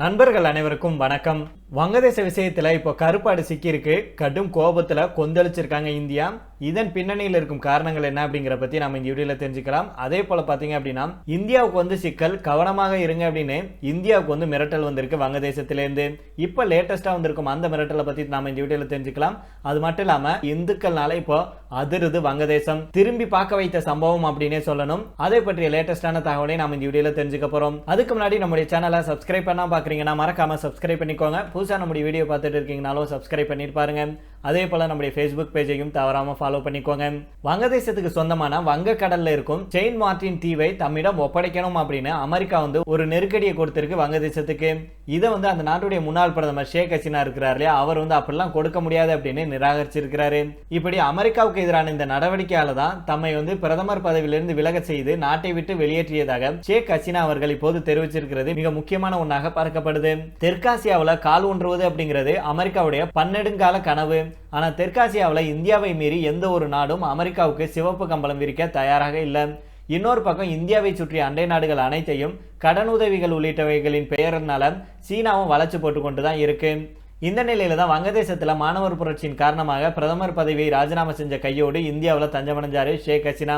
நண்பர்கள் அனைவருக்கும் வணக்கம். வங்கதேச விஷயத்துல இப்போ கருப்பாடு சிக்கியிருக்கு. கடும் கோபத்துல கொந்தளிச்சிருக்காங்க இந்தியா. இதன் பின்னணியில் இருக்கும் காரணங்கள் என்ன அப்படிங்கிற பத்தி நம்ம இந்த வீடியோல தெரிஞ்சுக்கலாம். அதே போல பாத்தீங்க அப்படின்னா இந்தியாவுக்கு வந்து சிக்கல் கவனமாக இருங்க அப்படின்னு இந்தியாவுக்கு வந்து மிரட்டல் வந்திருக்கு வங்கதேசத்திலேருந்து. இப்போ லேட்டஸ்டா வந்திருக்கும் அந்த மிரட்டலை பத்தி நாம இந்த வீடியோல தெரிஞ்சுக்கலாம். அது மட்டும் இல்லாம இந்துக்கள்னால இப்போ அதிருது வங்கதேசம். திரும்பி பார்க்க வைத்த சம்பவம் அப்படின்னே சொல்லணும். அதை பற்றிய லேட்டஸ்டான தகவலை நாம இந்த வீடியோல தெரிஞ்சுக்க போறோம். அதுக்கு முன்னாடி நம்முடைய சேனலை சப்ஸ்கிரைப் பண்ணா பார்க்குறீங்கன்னா மறக்காம சப்ஸ்கிரைப் பண்ணிக்கோங்க. புதுசாக நம்முடைய வீடியோ பார்த்துட்டு இருக்கீங்கனாலும் சப்ஸ்கிரைப் பண்ணிட்டு அதே போல நம்முடைய ஃபேஸ்புக் பேஜையும் தவறாம ஃபாலோ பண்ணிக்கோங்க. வங்கதேசத்துக்கு சொந்தமான வங்கக்கடலில் இருக்கும் செயின் மார்டின் தீவை தம்மிடம் ஒப்படைக்கணும் அப்படின்னு அமெரிக்கா வந்து ஒரு நெருக்கடியை கொடுத்திருக்கு வங்கதேசத்துக்கு. இதை வந்து அந்த நாட்டுடைய முன்னாள் பிரதமர் ஷேக் ஹசீனா இருக்கிறார் இல்லையா? அவர் வந்து அப்படிலாம் கொடுக்க முடியாது அப்படின்னு நிராகரிச்சிருக்கிறாரு. இப்படி அமெரிக்காவுக்கு எதிரான இந்த நடவடிக்கையால தான் தம்மை வந்து பிரதமர் பதவியிலிருந்து விலக செய்து நாட்டை விட்டு வெளியேற்றியதாக ஷேக் ஹசீனா அவர்கள் இப்போது தெரிவிச்சிருக்கிறது. மிக முக்கியமான ஒன்றாக பார்க்கப்படுது. தெற்காசியாவில் கால் ஊன்றுவது அப்படிங்கிறது அமெரிக்காவுடைய பன்னெடுங்கால கனவு. ஆனால் தெற்காசியாவில் இந்தியாவை மீறி எந்த ஒரு நாடும் அமெரிக்காவுக்கு சிவப்பு கம்பளம் விரிக்க தயாராக இல்லை. இன்னொரு பக்கம் இந்தியாவை சுற்றிய அண்டை நாடுகள் அனைத்தையும் கடனுதவிகள் உள்ளிட்டவைகளின் பெயரினால சீனாவும் வளர்ச்சி போட்டு கொண்டு தான் இருக்கு. இந்த நிலையில தான் வங்கதேசத்துல மாணவர் புரட்சியின் காரணமாக பிரதமர் பதவியை ராஜினாமா செஞ்ச கையோடு இந்தியாவில் தஞ்சமடைஞ்சாரு ஷேக் ஹசினா.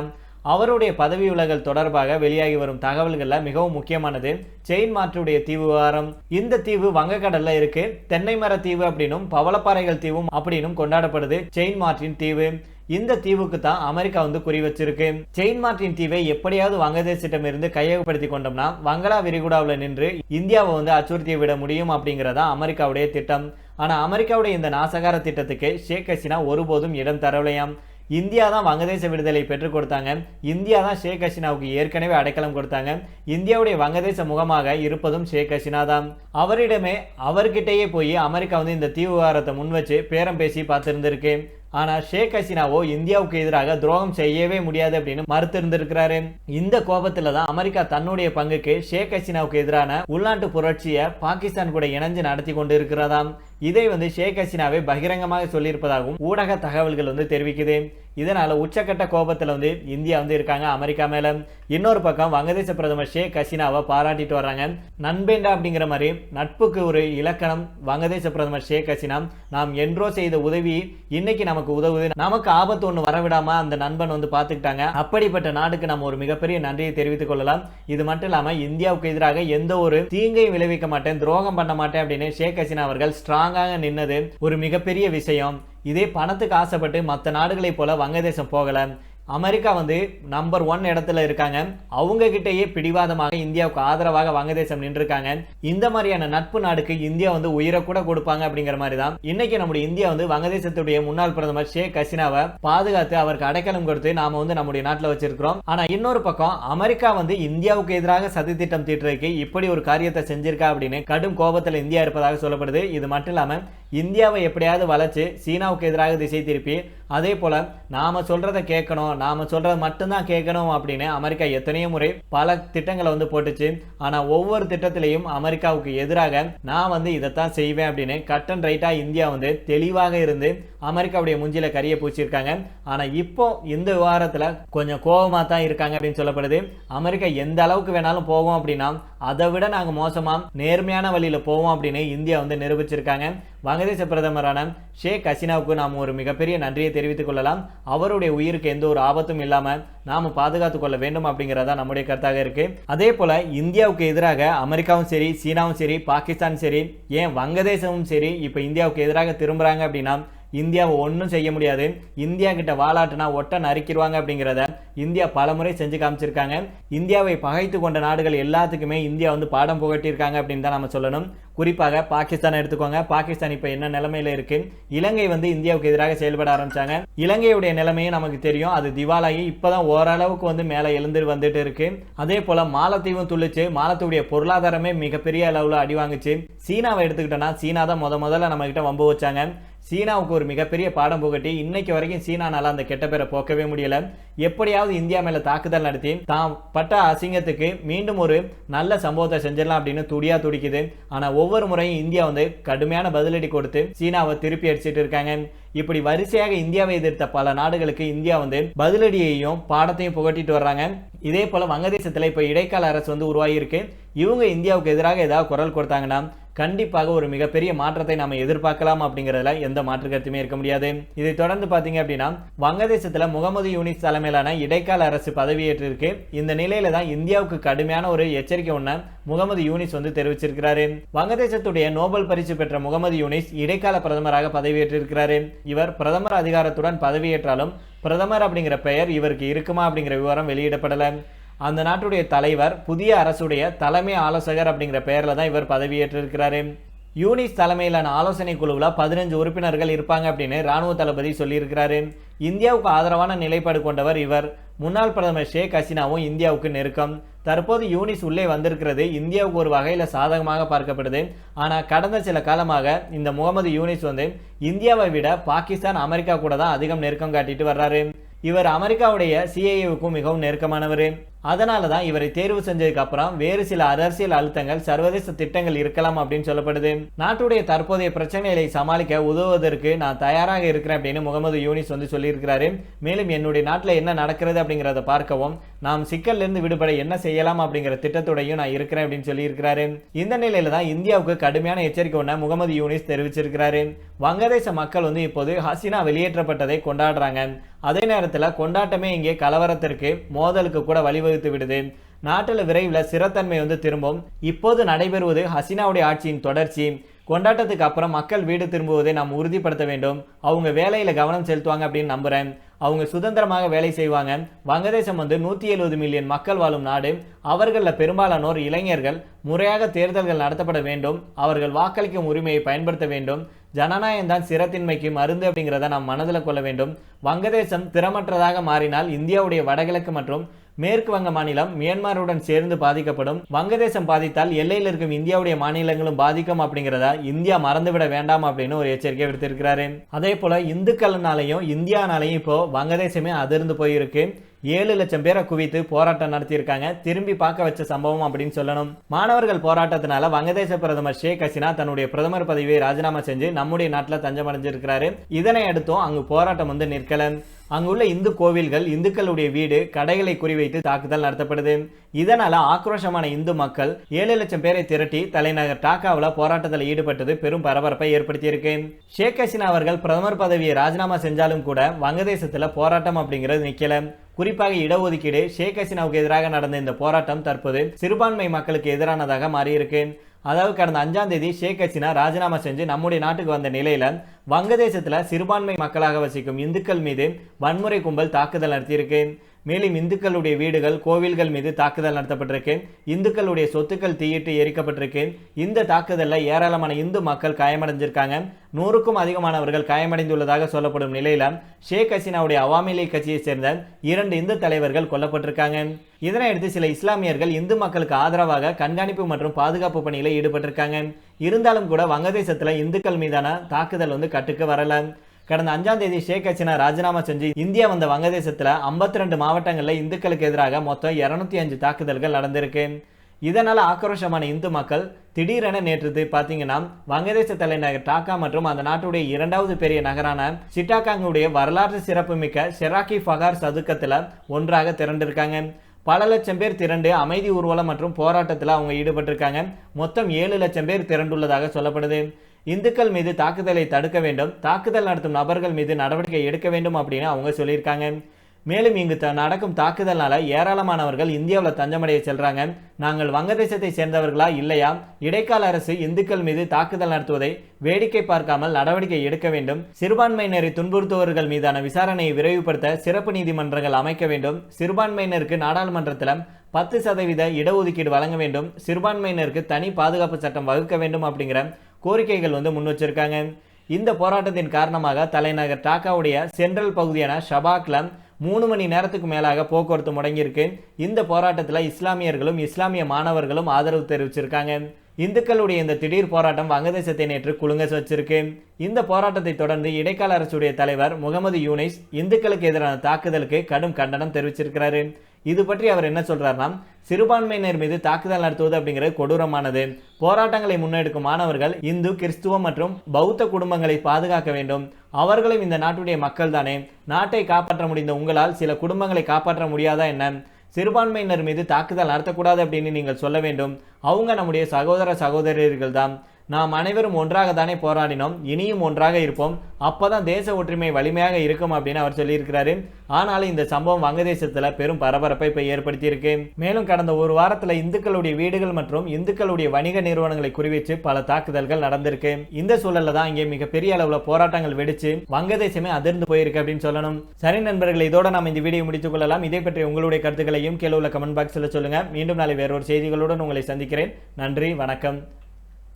அவருடைய பதவி விலகல் தொடர்பாக வெளியாகி வரும் தகவல்கள்ல மிகவும் முக்கியமானது. செயின் மாற்றுடைய தீவு விவகாரம். இந்த தீவு வங்கக்கடல்ல இருக்கு. தென்னை மர தீவு அப்படின்னும் பவளப்பாறைகள் தீவும் அப்படின்னும் கொண்டாடப்படுது செயின் மாற்றின் தீவு. இந்த தீவுக்கு தான் அமெரிக்கா வந்து குறி வச்சிருக்கு. செயின் மார்டின் தீவை எப்படியாவது வங்கதேசத்திடம் இருந்து கையகப்படுத்தி கொண்டோம்னா வங்களா விரிகுடாவில் நின்று இந்தியாவை வந்து அச்சுறுத்தி விட முடியும் அப்படிங்கிறதா அமெரிக்காவுடைய திட்டம். ஆனா அமெரிக்காவுடைய இந்த நாசகார திட்டத்துக்கு ஷேக் ஹசீனா ஒருபோதும் இடம் தரவில்லையாம். இந்தியா தான் வங்கதேச விடுதலை பெற்றுக் கொடுத்தாங்க. இந்தியா தான் ஷேக் ஹசீனாவுக்கு ஏற்கனவே அடைக்கலம் கொடுத்தாங்க. இந்தியாவுடைய வங்கதேச முகமாக இருப்பதும் ஷேக் ஹசீனா தான். அவரிடமே அவர்கிட்டயே போய் அமெரிக்கா வந்து இந்த தீவு விவகாரத்தை முன் வச்சு பேரம் பேசி பார்த்துருந்துருக்கு. ஆனால் ஷேக் ஹசீனாவோ இந்தியாவுக்கு எதிராக துரோகம் செய்யவே முடியாது அப்படின்னு மறுத்து இருந்திருக்கிறாரு இந்த கோபத்தில் தான் அமெரிக்கா தன்னுடைய பங்குக்கு ஷேக் ஹசீனாவுக்கு எதிரான உள்நாட்டு புரட்சியை பாகிஸ்தான் கூட இணைஞ்சு நடத்தி கொண்டு இருக்கிறதாம் இதை வந்து ஷேக் ஹசீனாவை பகிரங்கமாக சொல்லியிருப்பதாகவும் ஊடக தகவல்கள் வந்து தெரிவிக்குது. இதனால் உச்சக்கட்ட கோபத்தில் வந்து இந்தியா வந்து இருக்காங்க அமெரிக்கா மேலே. இன்னொரு பக்கம் வங்கதேச பிரதமர் ஷேக் ஹசீனாவை பாராட்டிட்டு வர்றாங்க. நண்பேண்டா அப்படிங்கிற மாதிரி நட்புக்கு ஒரு இலக்கணம் வங்கதேச பிரதமர் ஷேக் ஹசீனா நாம் என்றோ செய்த உதவி இன்னைக்கு நமக்கு உதவுது. நமக்கு ஆபத்து ஒன்று வரவிடாம அந்த நண்பன் வந்து பார்த்துக்கிட்டாங்க அப்படிப்பட்ட நாடுக்கு நம்ம ஒரு மிகப்பெரிய நன்றியை தெரிவித்துக் கொள்ளலாம். இது மட்டும் இல்லாமல் இந்தியாவுக்கு எதிராக எந்த ஒரு தீங்கையும் விளைவிக்க மாட்டேன் துரோகம் பண்ண மாட்டேன் அப்படின்னு ஷேக் ஹசீனா அவர்கள் ஸ்ட்ராங்காக நின்னது ஒரு மிகப்பெரிய விஷயம். இதே பணத்துக்கு ஆசைப்பட்டு மற்ற நாடுகளைப் போல வங்கதேசம் போகலை. அமெரிக்கா வந்து நம்பர் ஒன் இடத்துல இருக்காங்க. அவங்க கிட்டேயே பிடிவாதமாக இந்தியாவுக்கு ஆதரவாக வங்கதேசம் நின்றுருக்காங்க. இந்த மாதிரியான நட்பு நாடுக்கு இந்தியா வந்து உயிரை கூட கொடுப்பாங்க அப்படிங்கிற மாதிரி தான் இன்னைக்கு நம்முடைய இந்தியா வந்து வங்கதேசத்துடைய முன்னாள் பிரதமர் ஷேக் ஹசினாவை பாதுகாத்து அவருக்கு அடைக்கலம் கொடுத்து நாம வந்து நம்முடைய நாட்டில் வச்சிருக்கிறோம். ஆனா இன்னொரு பக்கம் அமெரிக்கா வந்து இந்தியாவுக்கு எதிராக சதி திட்டம் தீட்டுறதுக்கு இப்படி ஒரு காரியத்தை செஞ்சிருக்கா அப்படின்னு கடும் கோபத்தில் இந்தியா இருப்பதாக சொல்லப்படுது. இது மட்டும் இல்லாமல் இந்தியாவை எப்படியாவது வளைச்சு சீனாவுக்கு எதிராக திசை திருப்பி அதே போல் நாம் சொல்கிறத கேட்கணும் நாம சொல்கிறத மட்டும்தான் கேட்கணும் அப்படின்னு அமெரிக்கா எத்தனையோ முறை பல திட்டங்களை வந்து போட்டுச்சு. ஆனால் ஒவ்வொரு திட்டத்திலையும் அமெரிக்காவுக்கு எதிராக நான் வந்து இதைத்தான் செய்வேன் அப்படின்னு கட் அண்ட் ரைட்டாக இந்தியா வந்து தெளிவாக இருந்து அமெரிக்காவுடைய முஞ்சியில் கரியை பூச்சிருக்காங்க ஆனால் இப்போ இந்த விவகாரத்தில் கொஞ்சம் கோபமாக தான் இருக்காங்க அப்படின்னு சொல்லப்படுது. அமெரிக்கா எந்த அளவுக்கு வேணாலும் போவோம் அப்படின்னா அதை விட நாங்கள் மோசமாக நேர்மையான வழியில் போவோம் அப்படின்னு இந்தியா வந்து நிரூபிச்சிருக்காங்க. வங்கதேச பிரதமரான ஷேக் ஹசீனாவுக்கு நாம் ஒரு மிகப்பெரிய நன்றியை தெரிவித்துக் கொள்ளலாம். அவருடைய உயிருக்கு எந்த ஒரு ஆபத்தும் இல்லாமல் நாம பாதுகாத்துக் கொள்ள வேண்டும் அப்படிங்கிறதா நம்முடைய கருத்தாக இருக்கு. அதே போல இந்தியாவுக்கு எதிராக அமெரிக்காவும் சரி சீனாவும் சரி பாகிஸ்தான் சரி ஏன் வங்கதேசமும் சரி இப்போ இந்தியாவுக்கு எதிராக திரும்புகிறாங்க அப்படின்னா இந்தியாவை ஒன்றும் செய்ய முடியாது. இந்தியா கிட்ட வாலாட்டுனா ஒட்ட நறுக்கிடுவாங்க அப்படிங்கிறத இந்தியா பலமுறை செஞ்சு காமிச்சிருக்காங்க. இந்தியாவை பகைத்து கொண்ட நாடுகள் எல்லாத்துக்குமே இந்தியா வந்து பாடம் புகட்டியிருக்காங்க அப்படின்னு தான் நம்ம சொல்லணும். குறிப்பாக பாகிஸ்தான் எடுத்துக்கோங்க. பாகிஸ்தான் இப்போ என்ன நிலைமையில இருக்கு? இலங்கை வந்து இந்தியாவுக்கு எதிராக செயல்பட ஆரம்பிச்சாங்க. இலங்கையுடைய நிலைமையும் நமக்கு தெரியும். அது திவாலாகி இப்போதான் ஓரளவுக்கு வந்து மேலே எழுந்து வந்துட்டு இருக்கு. அதே போல மாலத்தீவும் துள்ளிச்சு. மாலத்தீவுடைய பொருளாதாரமே மிகப்பெரிய அளவில் அடி வாங்குச்சு. சீனாவை எடுத்துக்கிட்டோம்னா சீனா தான் முத முதல்ல நம்ம கிட்ட வம்பு வச்சாங்க. சீனாவுக்கு ஒரு மிகப்பெரிய பாடம் புகட்டி இன்னைக்கு வரைக்கும் சீனானால அந்த கெட்ட பேரை போக்கவே முடியல. எப்படியாவது இந்தியா மேல தாக்குதல் நடத்தி தாம் பட்ட அசிங்கத்துக்கு மீண்டும் ஒரு நல்ல சம்பவத்தை செஞ்சிடலாம் அப்படின்னு துடியா துடிக்குது. ஆனா ஒவ்வொரு முறையும் இந்தியா வந்து கடுமையான பதிலடி கொடுத்து சீனாவை திருப்பி அடிச்சிட்டு இருக்காங்க. இப்படி வரிசையாக இந்தியாவை எதிர்த்த பல நாடுகளுக்கு இந்தியா வந்து பதிலடியையும் பாடத்தையும் புகட்டிட்டு வர்றாங்க. இதே போல வங்கதேசத்தில் இப்போ இடைக்கால அரசு வந்து உருவாகியிருக்கு. இவங்க இந்தியாவுக்கு எதிராக ஏதாவது குரல் கொடுத்தாங்கன்னா கண்டிப்பாக ஒரு மிகப்பெரிய மாற்றத்தை நம்ம எதிர்பார்க்கலாம் அப்படிங்கிறதுல எந்த மாற்று கருத்துமே இருக்க முடியாது. இதை தொடர்ந்து பார்த்தீங்க அப்படின்னா வங்கதேசத்தில் முகமது யூனிஸ் தலைமையிலான இடைக்கால அரசு பதவியேற்றிருக்கு. இந்த நிலையில தான் இந்தியாவுக்கு கடுமையான ஒரு எச்சரிக்கை ஒன்று முகமது யூனிஸ் வந்து தெரிவிச்சிருக்கிறாரு. வங்கதேசத்துடைய நோபல் பரிசு பெற்ற முகமது யூனிஸ் இடைக்கால பிரதமராக பதவியேற்றிருக்கிறாரு. இவர் பிரதமர் அதிகாரத்துடன் பதவியேற்றாலும் பிரதமர் அப்படிங்கிற பெயர் இவருக்கு இருக்குமா அப்படிங்கிற விவரம் வெளியிடப்படலை. அந்த நாட்டுடைய தலைவர் புதிய அரசுடைய தலைமை ஆலோசகர் அப்படிங்கிற பெயரில் தான் இவர் பதவியேற்றிருக்கிறாரு. யூனிஸ் தலைமையிலான ஆலோசனை குழுவில் பதினஞ்சு உறுப்பினர்கள் இருப்பாங்க அப்படின்னு ராணுவ தளபதி சொல்லியிருக்கிறாரு. இந்தியாவுக்கு ஆதரவான நிலைப்பாடு கொண்டவர் இவர். முன்னாள் பிரதமர் ஷேக் ஹசீனாவும் இந்தியாவுக்கு நெருக்கம். தற்போது யூனிஸ் உள்ளே வந்திருக்கிறது. இந்தியாவுக்கு ஒரு வகையில் சாதகமாக பார்க்கப்படுது. ஆனால் கடந்த சில காலமாக இந்த முகமது யூனிஸ் வந்து இந்தியாவை விட பாகிஸ்தான் அமெரிக்கா கூட தான் அதிகம் நெருக்கம் காட்டிட்டு வர்றாரு. இவர் அமெரிக்காவுடைய சிஐஏவுக்கும் மிகவும் நெருக்கமானவர். அதனால தான் இவரை தேர்வு செஞ்சதுக்கு அப்புறம் வேறு சில அரசியல் அழுத்தங்கள் சர்வதேச திட்டங்கள் இருக்கலாம் அப்படின்னு சொல்லப்படுது. நாட்டுடைய தற்போதைய பிரச்சனைகளை சமாளிக்க உதவுவதற்கு நான் தயாராக இருக்கிறேன் அப்படின்னு முகமது யூனிஸ் வந்து சொல்லியிருக்கிறாரு. மேலும் என்னுடைய நாட்டில் என்ன நடக்கிறது அப்படிங்கிறத பார்க்கவும் நாம் சிக்கல்லேருந்து விடுபட என்ன செய்யலாம் அப்படிங்கிற திட்டத்தோடையும் நான் இருக்கிறேன் அப்படின்னு சொல்லியிருக்கிறாரு. இந்த நிலையில தான் இந்தியாவுக்கு கடுமையான எச்சரிக்கை ஒன்று முகமது யூனிஸ் தெரிவிச்சிருக்கிறாரு. வங்கதேச மக்கள் வந்து இப்போது ஹசினா வெளியேற்றப்பட்டதை கொண்டாடுறாங்க. அதே நேரத்தில் கொண்டாட்டமே இங்கே கலவரத்திற்கு மோதலுக்கு கூட வழிவகுத்து விடுது. நாட்டில் விரைவில் சிறத்தன்மை வந்து திரும்பும். இப்போது நடைபெறுவது ஹசீனாவுடைய ஆட்சியின் தொடர்ச்சி. கொண்டாட்டத்துக்கு அப்புறம் மக்கள் வீடு திரும்புவதை நாம் உறுதிப்படுத்த வேண்டும். அவங்க வேலையில் கவனம் செலுத்துவாங்க அப்படின்னு நம்புகிறேன் அவங்க சுதந்திரமாக வேலை செய்வாங்க. வங்கதேசம் வந்து நூற்றி எழுபது மில்லியன் மக்கள் வாழும் நாடு. அவர்களில் பெரும்பாலானோர் இளைஞர்கள். முறையாக தேர்தல்கள் நடத்தப்பட வேண்டும். அவர்கள் வாக்களிக்கும் உரிமையை பயன்படுத்த வேண்டும். ஜனநாயகம் தான் சிரத்தின்மைக்கு மருந்து அப்படிங்கிறத நாம் மனதில் கொள்ள வேண்டும். வங்கதேசம் திறமற்றதாக மாறினால் இந்தியாவுடைய வடகிழக்கு மற்றும் மேற்கு வங்க மாநிலம் மியான்மருடன் சேர்ந்து பாதிக்கப்படும் வங்கதேசம் பாதித்தால் எல்லையில் இருக்கும் இந்தியாவுடைய மாநிலங்களும் பாதிக்கும் அப்படிங்கிறத இந்தியா மறந்துவிட வேண்டாம் அப்படின்னு ஒரு எச்சரிக்கை விடுத்திருக்கிறாரு. அதே போல இந்துக்கள்னாலையும் இந்தியானாலையும் இப்போ வங்கதேசமே அதிர்ந்து போயிருக்கு. ஏழு லட்சம் பேரை குவித்து போராட்டம் நடத்தியிருக்காங்க. திரும்பி பார்க்க வச்ச சம்பவம் அப்படின்னு சொல்லணும். மாணவர்கள் போராட்டத்தினால வங்கதேச பிரதமர் ஷேக் ஹசினா தன்னுடைய பிரதமர் பதவியை ராஜினாமா செஞ்சு நம்முடைய நாட்டில் தஞ்சமடைஞ்சிருக்கிறாரு. இதனை அடுத்தும் அங்கு போராட்டம் வந்து நிற்கல. அங்குள்ள இந்து கோவில்கள் இந்துக்களுடைய வீடு கடைகளை குறிவைத்து தாக்குதல் நடத்தப்படுது. இதனால ஆக்ரோஷமான இந்து மக்கள் ஏழு லட்சம் பேரை திரட்டி தலைநகர் டாக்காவில் போராட்டத்தில் ஈடுபட்டது பெரும் பரபரப்பை ஏற்படுத்தியிருக்கு. ஷேக் ஹசினா அவர்கள் பிரதமர் பதவியை ராஜினாமா செஞ்சாலும் கூட வங்கதேசத்தில் போராட்டம் அப்படிங்கிறது நிக்கல. குறிப்பாக இடஒதுக்கீடு ஷேக் ஹசீனாவுக்கு எதிராக நடந்த இந்த போராட்டம் தற்போது சிறுபான்மை மக்களுக்கு எதிரானதாக மாறியிருக்கு. அதாவது கடந்த அஞ்சாம் தேதி ஷேக் ஹசீனா ராஜினாமா செஞ்சு நம்முடைய நாட்டுக்கு வந்த நிலையில வங்கதேசத்தில் சிறுபான்மை மக்களாக வசிக்கும் இந்துக்கள் மீது வன்முறை கும்பல் தாக்குதல் நடத்தியிருக்கு. மேலும் இந்துக்களுடைய வீடுகள் கோவில்கள் மீது தாக்குதல் நடத்தப்பட்டிருக்கு. இந்துக்களுடைய சொத்துக்கள் தீயிட்டு எரிக்கப்பட்டிருக்கு. இந்த தாக்குதலில் ஏராளமான இந்து மக்கள் காயமடைஞ்சிருக்காங்க. நூறுக்கும் அதிகமானவர்கள் காயமடைந்துள்ளதாக சொல்லப்படும் நிலையில ஷேக் ஹசீனாவுடைய அவாமி லீக் கட்சியை சேர்ந்த இரண்டு இந்து தலைவர்கள் கொல்லப்பட்டிருக்காங்க. இதனையடுத்து சில இஸ்லாமியர்கள் இந்து மக்களுக்கு ஆதரவாக கண்காணிப்பு மற்றும் பாதுகாப்பு பணியில் ஈடுபட்டிருக்காங்க. இருந்தாலும் கூட வங்கதேசத்தில் இந்துக்கள் மீதான தாக்குதல் வந்து கட்டுக்கு வரல. கடந்த அஞ்சாம் தேதி ஷேக் ஹசீனா ராஜினாமா செஞ்சு இந்தியா வந்த வங்கதேசத்தில் ஐம்பத்தி ரெண்டு மாவட்டங்களில் இந்துக்களுக்கு எதிராக மொத்தம் இரநூத்தி அஞ்சு தாக்குதல்கள் நடந்திருக்கு. இதனால் ஆக்ரோஷமான இந்து மக்கள் திடீரென நேற்று பார்த்தீங்கன்னா வங்கதேச தலைநகர் டாக்கா மற்றும் அந்த நாட்டுடைய இரண்டாவது பெரிய நகரான சிட்டாகாங்குடைய வரலாற்று சிறப்புமிக்க ஷெராக்கி ஃபகார் சதுக்கத்தில் ஒன்றாக திரண்டிருக்காங்க. பல லட்சம் பேர் திரண்டு அமைதி ஊர்வலம் மற்றும் போராட்டத்தில் அவங்க ஈடுபட்டிருக்காங்க. மொத்தம் ஏழு லட்சம் பேர் திரண்டுள்ளதாக சொல்லப்படுது. இந்துக்கள் மீது தாக்குதலை தடுக்க வேண்டும். தாக்குதல் நடத்தும் நபர்கள் மீது நடவடிக்கை எடுக்க வேண்டும் அப்படின்னு அவங்க சொல்லியிருக்காங்க. மேலும் இங்கு த- நடக்கும் தாக்குதல்னால ஏராளமானவர்கள் இந்தியாவில் தஞ்சமடைய செல்றாங்க. நாங்கள் வங்கதேசத்தை சேர்ந்தவர்களா இல்லையா? இடைக்கால அரசு இந்துக்கள் மீது தாக்குதல் நடத்துவதை வேடிக்கை பார்க்காமல் நடவடிக்கை எடுக்க வேண்டும். சிறுபான்மையினரை துன்புறுத்துவர்கள் மீதான விசாரணையை விரைவுபடுத்த சிறப்பு நீதிமன்றங்கள் அமைக்க வேண்டும். சிறுபான்மையினருக்கு நாடாளுமன்றத்தில் பத்து சதவீத இடஒதுக்கீடு வழங்க வேண்டும். சிறுபான்மையினருக்கு தனி பாதுகாப்பு சட்டம் வகுக்க வேண்டும் அப்படிங்கிற கோரிக்கைகள் வந்து முன் வச்சிருக்காங்க. இந்த போராட்டத்தின் காரணமாக தலைநகர் டாக்காவுடைய சென்ட்ரல் பகுதியான ஷபாக்லம் மூணு மணி நேரத்துக்கு மேலாக போக்குவரத்து முடங்கியிருக்கு. இந்த போராட்டத்தில் இஸ்லாமியர்களும் இஸ்லாமிய மாணவர்களும் ஆதரவு தெரிவிச்சிருக்காங்க. இந்துக்களுடைய இந்த திடீர் போராட்டம் வங்கதேசத்தை நேற்று குலுங்க வச்சிருக்கு இந்த போராட்டத்தை தொடர்ந்து இடைக்கால அரசுடைய தலைவர் முகமது யூனிஸ் இந்துக்களுக்கு எதிரான தாக்குதலுக்கு கடும் கண்டனம் தெரிவிச்சிருக்கிறாரு. இது பற்றி அவர் என்ன சொல்கிறாருன்னா சிறுபான்மையினர் மீது தாக்குதல் நடத்துவது அப்படிங்கிறது கொடூரமானது. போராட்டங்களை முன்னெடுக்கும் மாணவர்கள் இந்து கிறிஸ்துவம் மற்றும் பௌத்த குடும்பங்களை பாதுகாக்க வேண்டும். அவர்களும் இந்த நாட்டுடைய மக்கள் தானே நாட்டை காப்பாற்ற முடிந்த உங்களால் சில குடும்பங்களை காப்பாற்ற முடியாதா என்ன? சிறுபான்மையினர் மீது தாக்குதல் நடத்தக்கூடாது அப்படின்னு நீங்கள் சொல்ல வேண்டும். அவங்க நம்முடைய சகோதர சகோதரர்கள் தான் நாம் அனைவரும் ஒன்றாக தானே போராடினோம் இனியும் ஒன்றாக இருப்போம். அப்போதான் தேச ஒற்றுமை வலிமையாக இருக்கும் அப்படின்னு அவர் சொல்லியிருக்கிறாரு. ஆனாலும் இந்த சம்பவம் வங்கதேசத்தில் பெரும் பரபரப்பை இப்போ ஏற்படுத்தியிருக்கு. மேலும் கடந்த ஒரு வாரத்தில் இந்துக்களுடைய வீடுகள் மற்றும் இந்துக்களுடைய வணிக நிறுவனங்களை குறிவித்து பல தாக்குதல்கள் நடந்திருக்கு. இந்த சூழலில் தான் இங்கே மிகப்பெரிய அளவில் போராட்டங்கள் வெடிச்சு வங்கதேசமே அதிர்ந்து போயிருக்கு அப்படின்னு சொல்லணும். சரி நண்பர்கள் இதோட நாம் இந்த வீடியோ முடித்துக் கொள்ளலாம். இதை பற்றி உங்களுடைய கருத்துக்களையும் கீழே உள்ள கமெண்ட் பாக்ஸில் சொல்லுங்கள் மீண்டும் நாளை வேறொரு செய்திகளுடன் உங்களை சந்திக்கிறேன். நன்றி வணக்கம்.